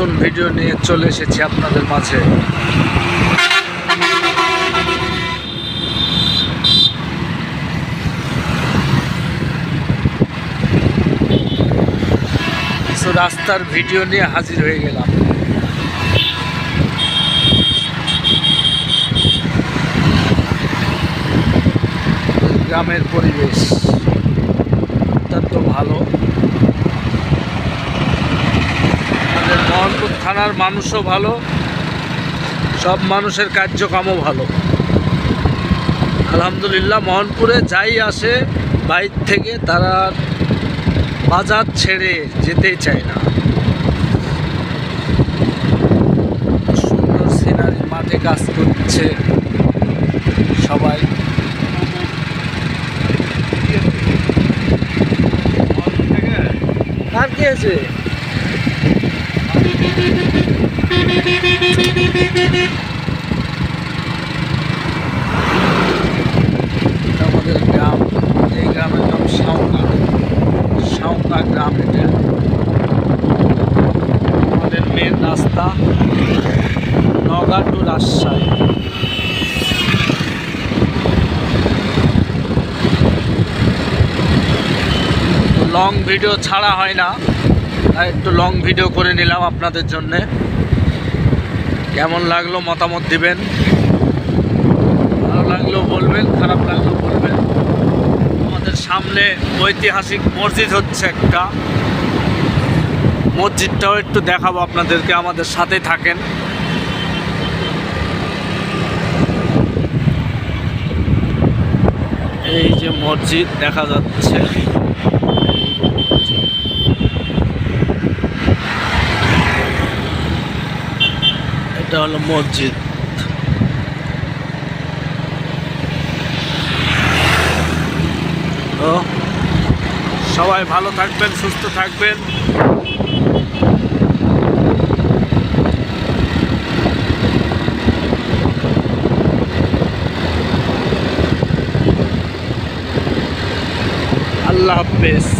নতুন ভিডিও নিয়ে চলে এসেছি আপনাদের মাঝে। রাস্তার ভিডিও নিয়ে হাজির হয়ে গেলাম। গ্রামের পরিবেশ অত্যন্ত ভালো আমাদের মোহনপুর থানার মানুষও ভালো, সব মানুষের কার্যক্রমও ভালো। আলহামদুলিল্লাহ, মোহনপুরে যাই আসে, বাইর থেকে তারা বাজার ছেড়ে যেতেই চায় না। সুন্দর সিনারি, মাঠে কাজ করছে সবাই। আর কি আছে এটা আমাদের গ্রাম। এই গ্রামের নাম সাউকা সাউকা গ্রাম আমাদের মেন রাস্তা রাজশাহী। লং ভিডিও ছাড়া হয় না একটু লং ভিডিও করে নিলাম আপনাদের জন্যে। কেমন লাগল মতামত দিবেন? ভালো লাগলেও বলবেন, খারাপ লাগলেও বলবেন। আমাদের সামনে ঐতিহাসিক মসজিদ হচ্ছে একটা। মসজিদটাও একটু দেখাবো আপনাদেরকে, আমাদের সাথে থাকেন। এই যে মসজিদ দেখা যাচ্ছে। এটা হলো মসজিদ সবাই ভালো থাকবেন সুস্থ থাকবেন। আল্লাহ হাফেজ।